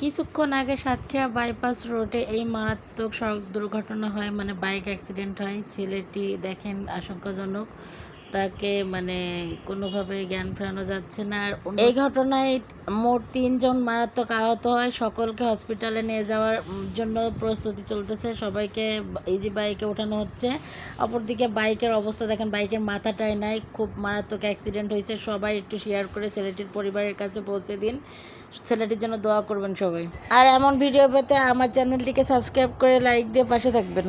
কিছুক্ষণ আগে সাতক্ষীরা বাইপাস রোডে এই মারাত্মক সড়ক দুর্ঘটনা হয় মানে বাইক অ্যাক্সিডেন্ট হয়। ছেলেটি দেখেন আশঙ্কাজনক। তাকে মানে কোনোভাবে জ্ঞান ফেরানো যাচ্ছে না আর এই ঘটনায় মোট তিনজন মারাত্মক আহত হয়। সকলকে হসপিটালে নিয়ে যাওয়ার জন্য প্রস্তুতি চলতেছে। সবাইকে এই যে বাইকে ওঠানো হচ্ছে, অপরদিকে বাইকের অবস্থা দেখেন, বাইকের মাথাটাই নাই। খুব মারাত্মক অ্যাক্সিডেন্ট হয়েছে। সবাই একটু শেয়ার করে ছেলেটির পরিবারের কাছে পৌঁছে দিন। ছেলেটির জন্য দোয়া করবেন সবাই। আর এমন ভিডিও পেতে আমার চ্যানেলটিকে সাবস্ক্রাইব করে লাইক দিয়ে পাশে থাকবেন।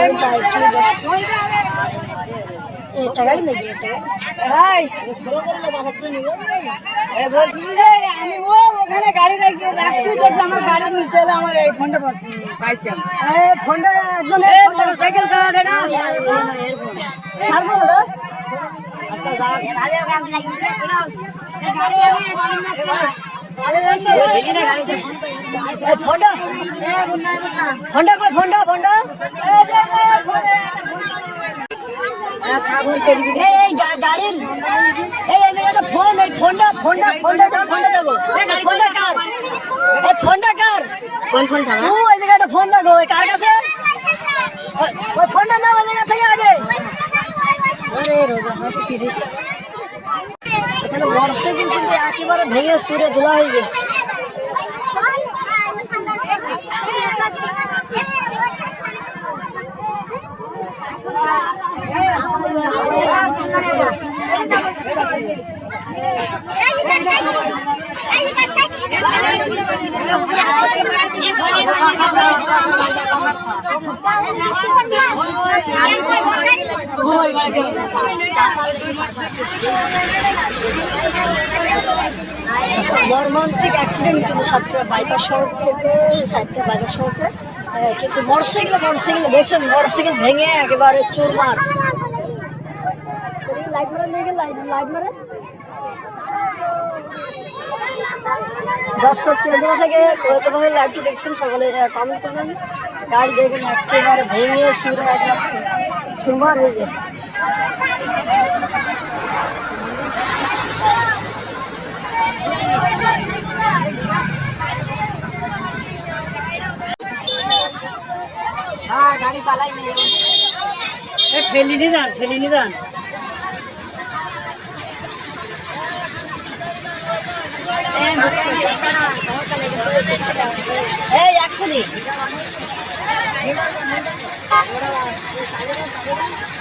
এটা। গাড়ি নাকি এটা আমি ও ওখানে গাড়ি রাখি আমার গাড়ির নিচে আমার এই ফোনটা পাইছিলাম ফোনটা একজন সাইকেল চালাতে না? ছাড়বো ওটা? এই ফোনটা। ফোনটা কই ফোনটা ফোনটা? এই গাড়ির। এই একটা ফোন এই ফোনটা ফোনটা ফোনটা ফোনটা দেবো ফোনটা কার? এই ফোনটা কার? কোন ফোনটা? ও এই জায়গায় একটা ফোন দেখো ওই কার কাছে? ওই- ফোনটা দাও ওই জায়গা থেকে আগে। আরে রোজা হাসি এখানে মোটরসাইকেল কিন্তু একেবারে ভেঙে সুরে ধোলা হয়ে গেছে। মর্মান্তিক অ্যাক্সিডেন্ট কিন্তু সাতটা বাইপাস সড়ক থেকে সাতটা বাইপাস সড়কে কিন্তু মোটরসাইকেল মোটরসাইকেল দেখছেন মোটরসাইকেল ভেঙে একেবারে চুরমার। লাইট মারে নিয়ে গেলে লাইট মারে দর্শক কেন্দ্র থেকে কোথাও লাইভটি দেখছেন সকলে কমেন্ট করবেন। গাড়ি দেখেন একেবারে ভেঙে চুরে একবার চুরমার হয়ে গেছে। হ্যাঁ গাড়ি পালাই। ঠেলি নি যান ঠেলি নি যান। এই এক্ষুনি।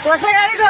কোষে গাড়ি তো